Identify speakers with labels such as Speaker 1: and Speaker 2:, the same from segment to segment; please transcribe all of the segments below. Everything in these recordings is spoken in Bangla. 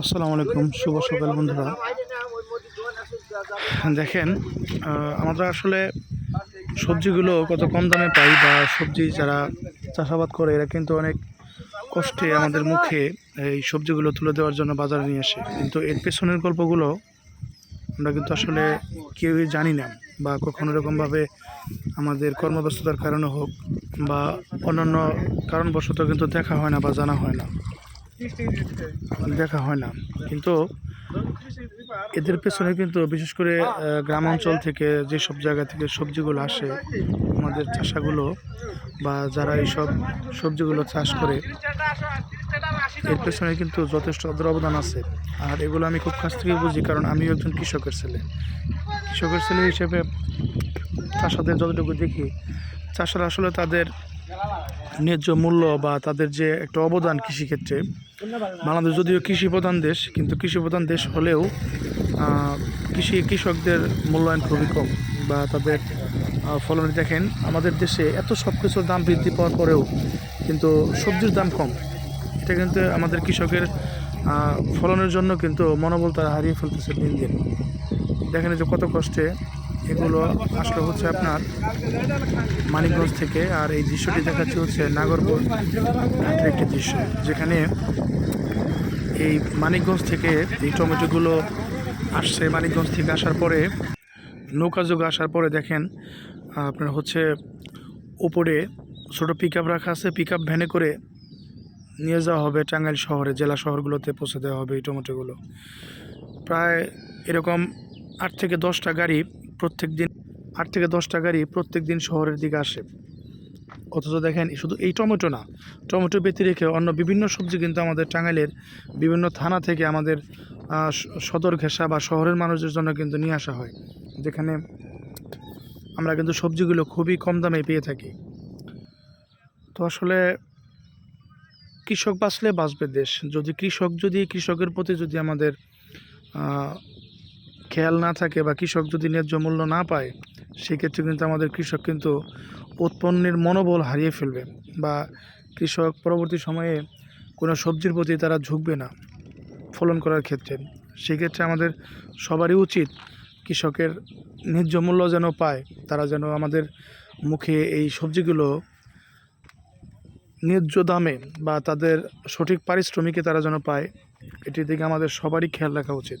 Speaker 1: আসসালামু আলাইকুম, শুভ সকাল বন্ধুরা। দেখেন আমরা আসলে সবজিগুলো কত কম দামে পাই বা সবজি যারা চাষাবাদ করে, এরা কিন্তু অনেক কষ্টে আমাদের মুখে এই সবজিগুলো তুলে দেওয়ার জন্য বাজারে নিয়ে আসে। কিন্তু এর পেছনের গল্পগুলো আমরা কিন্তু আসলে কেউই জানি না বা কখনো এরকমভাবে আমাদের কর্মব্যস্ততার কারণে হোক বা অন্যান্য কারণবশত কিন্তু দেখা হয় না বা জানা হয় না। দেখা হয় না। কিন্তু এদের পেছনে কিন্তু বিশেষ করে গ্রাম অঞ্চল থেকে যেসব জায়গা থেকে সবজিগুলো আসে, আমাদের চাষাগুলো বা যারা এইসব সবজিগুলো চাষ করে, এর পেছনে কিন্তু যথেষ্ট অবদান আছে। আর এগুলো আমি খুব কাছ থেকে বুঝি, কারণ আমিও একজন কৃষকের ছেলে। কৃষকের ছেলে হিসেবে চাষাদের যতটুকু দেখি, চাষারা আসলে তাদের ন্যায্য মূল্য বা তাদের যে একটা অবদান কৃষিক্ষেত্রে, বাংলাদেশ যদিও কৃষি প্রধান দেশ, কিন্তু কৃষি প্রধান দেশ হলেও কৃষি কৃষকদের মূল্যায়ন খুবই কম বা তাদের ফলনে দেখেন আমাদের দেশে এত সব কিছুর দাম বৃদ্ধি পাওয়ার পরেও কিন্তু সবজির দাম কম। এটা কিন্তু আমাদের কৃষকের ফলনের জন্য কিন্তু মনোবল তারা হারিয়ে ফেলতেছে দিন দিন। দেখেন যে কত কষ্টে এগুলো আসলে হচ্ছে আপনার মানিকগঞ্জ থেকে, আর এই দৃশ্যটি দেখাচ্ছে হচ্ছে নাগরপুর ঘাটের একটি দৃশ্য, যেখানে এই মানিকগঞ্জ থেকে এই টমেটোগুলো আসছে। মানিকগঞ্জ থেকে আসার পরে, নৌকা যোগ আসার পরে দেখেন আপনার হচ্ছে উপরে ছোটো পিক রাখা আছে পিক ভ্যানে করে নিয়ে যাওয়া হবে টাঙ্গাইল শহরে, জেলা শহরগুলোতে পৌঁছে দেওয়া হবে এই টমেটোগুলো। প্রায় এরকম আট থেকে দশটা গাড়ি প্রত্যেক দিন আট থেকে দশটা গাড়ি প্রত্যেক দিন শহরের দিকে আসে। অথচ দেখেন শুধু এই টমেটো না, টমেটো ব্যতি রেখে অন্য বিভিন্ন সবজি কিন্তু আমাদের টাঙ্গাইলের বিভিন্ন থানা থেকে আমাদের সদর ঘেঁষা বা শহরের মানুষের জন্য কিন্তু নিয়ে আসা হয়। যেখানে আমরা কিন্তু সবজিগুলো খুবই কম দামে পেয়ে থাকি। তো আসলে কৃষক বাঁচলে বাঁচবে দেশ। যদি কৃষক, যদি কৃষকের প্রতি যদি আমাদের খেয়াল না থাকে বা কৃষক যদি ন্যায্য মূল্য না পায়, সেক্ষেত্রে কিন্তু আমাদের কৃষক কিন্তু উৎপন্নের মনোবল হারিয়ে ফেলবে বা কৃষক পরবর্তী সময়ে কোনো সবজির প্রতি তারা ঝুঁকবে না ফলন করার ক্ষেত্রে। সেক্ষেত্রে আমাদের সবারই উচিত কৃষকের ন্যায্য মূল্য যেন পায়, তারা যেন আমাদের মুখে এই সবজিগুলো ন্যায্য দামে বা তাদের সঠিক পারিশ্রমিকে তারা যেন পায়, এটির দিকে আমাদের সবারই খেয়াল রাখা উচিত।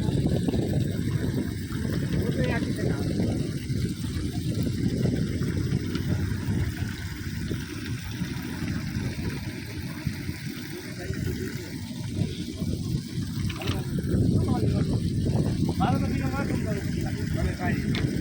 Speaker 1: Komm rein.